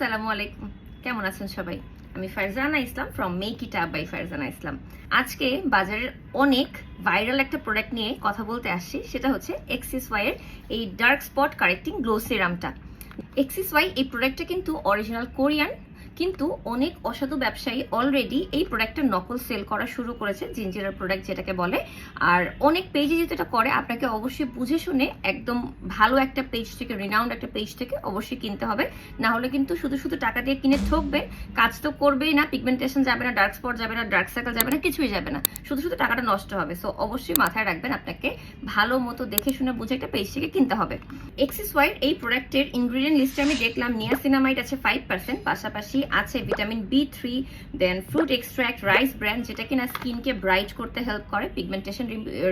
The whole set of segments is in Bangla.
আসসালামু আলাইকুম। কেমন আছেন সবাই? আমি Farzana Islam from make it up by Farzana Islam. আজকে বাজারের অনেক ভাইরাল একটা প্রোডাক্ট নিয়ে কথা বলতে আসছি, সেটা হচ্ছে এক্সিস ওয়াইয়ের এই ডার্ক স্পট কারেক্টিং গ্লো সিরামটা এক্সিস ওয়াই এই প্রোডাক্টটা কিন্তু অরিজিনাল কোরিয়ান কিন্তু অনেক অসাধু ব্যবসায়ী অলরেডি এই প্রোডাক্টের নকল সেল করা শুরু করেছে জিঞ্জিরার প্রোডাক্ট যেটাকে বলে। আর অনেক পেজে যেটা করে, আপনাকে অবশ্যই বুঝে শুনে একদম ভালো একটা পেজ থেকে রিনাউন্ড একটা পেজ থেকে অবশ্যই কিনতে হবে। না হলে কিন্তু শুধু শুধু টাকা দিয়ে কিনে ঠকবেন কাজ তো করবেই না পিগমেন্টেশন যাবে না ডার্ক স্পট যাবে না ডার্ক সার্কেল যাবে না, কিছুই যাবে না। শুধু শুধু টাকাটা নষ্ট হবে। সো অবশ্যই মাথায় রাখবেন আপনাকে ভালো মতো দেখে শুনে বুঝে একটা পেজ থেকে কিনতে হবে। এক্সিস ওয়াইড এই প্রোডাক্টের ইনগ্রিডিয়েন্ট লিস্টে আমি দেখলাম নিয়াসিনামাইড আছে ফাইভ পার্সেন্ট পাশাপাশি আছে vitamin B three then fruit extract rice brand যেটা কিনা স্কিনকে ব্রাইট করতে হেল্প করে পিগমেন্টেশন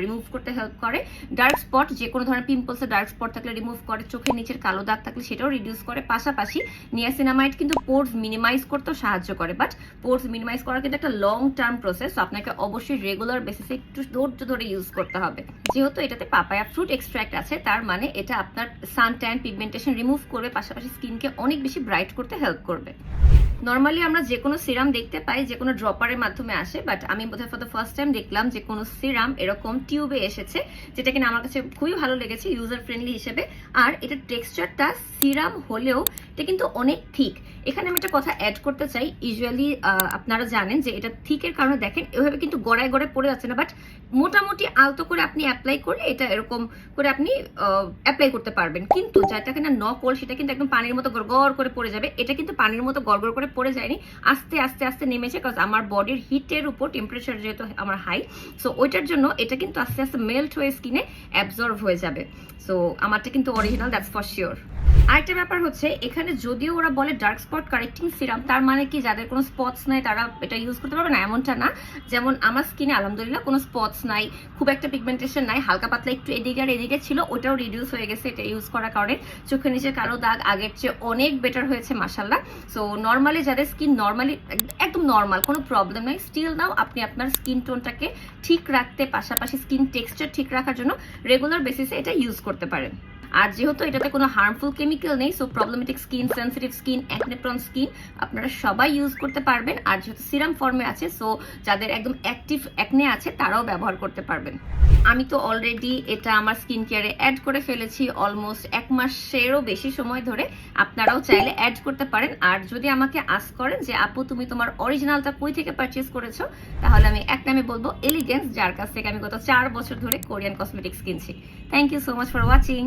রিমুভ করতে হেল্প করে। ডার্ক স্পট যে কোনো ধরনের পিম্পলসে ডার্ক স্পট থাকলে রিমুভ করে, চোখের নিচের কালো দাগ থাকলে সেটাও রিডিউস করে। পাশাপাশি নিয়াসিনামাইড কিন্তু পোর্স মিনিমাইজ করতেও সাহায্য করে বাট পোর্স মিনিমাইজ করা কিন্তু একটা লং টার্ম প্রসেস আপনাকে অবশ্যই রেগুলার বেসিসে একটু ধৈর্য ধরে ইউজ করতে হবে। যেহেতু এটাতে পাপায়া ফ্রুট এক্সট্রাক্ট আছে, তার মানে এটা আপনার সান ট্যান পিগমেন্টেশন রিমুভ করবে, পাশাপাশি স্কিনকে অনেক বেশি ব্রাইট করতে হেল্প করবে। নর্মালি আমরা যে কোনো সিরাম দেখতে পাই যে কোনো ড্রপারের মাধ্যমে আসে বাট আমি বোধহয় ফর দ্য ফার্স্ট টাইম দেখলাম যে কোনো সিরাম এরকম টিউবে এসেছে, যেটা কিনা আমার কাছে খুবই ভালো লেগেছে ইউজার ফ্রেন্ডলি হিসেবে। আর এটা টেক্সচারটা সিরাম হলেও এটা কিন্তু অনেক ঠিক। এখানে আমি একটা কথা অ্যাড করতে চাই। ইউজুয়ালি আপনারা জানেন যে এটা থিকের কারণে দেখেন, এভাবে কিন্তু গড়ায় গড়ায় পড়ে যাচ্ছে না বাট মোটামুটি আলতো করে আপনি অ্যাপ্লাই করলে এটা এরকম করে আপনি অ্যাপ্লাই করতে পারবেন। কিন্তু যেটা কিনা নকল সেটা কিন্তু একদম পানির মতো গড় করে পড়ে যাবে। এটা কিন্তু পানির মতো গড় করে পড়ে যায়নি। আস্তে আস্তে আস্তে নেমেছে কারণ আমার বডির হিটের উপর টেম্পারেচার যেহেতু আমার হাই সো ওইটার জন্য এটা কিন্তু আস্তে আস্তে মেল্ট হয়ে স্কিনে অ্যাবজর্ভ হয়ে যাবে। সো আমারটা কিন্তু অরিজিনাল দ্যাটস ফর শিওর আরেকটা ব্যাপার হচ্ছে, এখানে যদিও ওরা বলে ডার্ক স্পট কারেক্টিং সিরাম তার মানে কি যাদের কোনো স্পটস নাই তারা এটা ইউজ করতে পারবে না, এমনটা না। যেমন আমার স্কিনে আলহামদুলিল্লাহ কোনো স্পটস নাই, খুব একটা পিগমেন্টেশন নাই, হালকা পাতলা একটু এদিকে আর এদিকে ছিল, ওটাও রিডিউস হয়ে গেছে এটা ইউজ করার কারণে। চোখের নিচে কালো দাগ আগের চেয়ে অনেক বেটার হয়েছে মাসাল্লাহ সো নর্মালি যাদের স্কিন নর্মালি একদম নর্মাল কোনো প্রবলেম নেই। স্টিল নাও আপনি আপনার স্কিন টোনটাকে ঠিক রাখতে, পাশাপাশি স্কিন টেক্সচার ঠিক রাখার জন্য রেগুলার বেসিসে এটা ইউজ করতে পারেন। আর যেহেতু এটাতে কোনো হার্মফুল কেমিক্যাল নেই so problematic skin sensitive skin acne prone skin আপনারা সবাই ইউজ করতে পারবেন। আর যেহেতু সিরাম ফর্মে আছে সো যাদের একদম অ্যাক্টিভ অ্যাকনে আছে, তারাও ব্যবহার করতে পারবেন। আমি তো অলরেডি এটা আমার স্কিন কেয়ারে অ্যাড করে ফেলেছি অলমোস্ট এক মাসেরও বেশি সময় ধরে। আপনারাও চাইলে অ্যাড করতে পারেন। আর যদি আমাকে আস করেন যে, আপু, তুমি তোমার অরিজিনালটা কই থেকে পারচেস করেছ? তাহলে আমি এক নামে বলব এলিগেন্স যার কাছ থেকে আমি গত চার বছর ধরে কোরিয়ান কসমেটিক্স কিনছি। Thank you so much for watching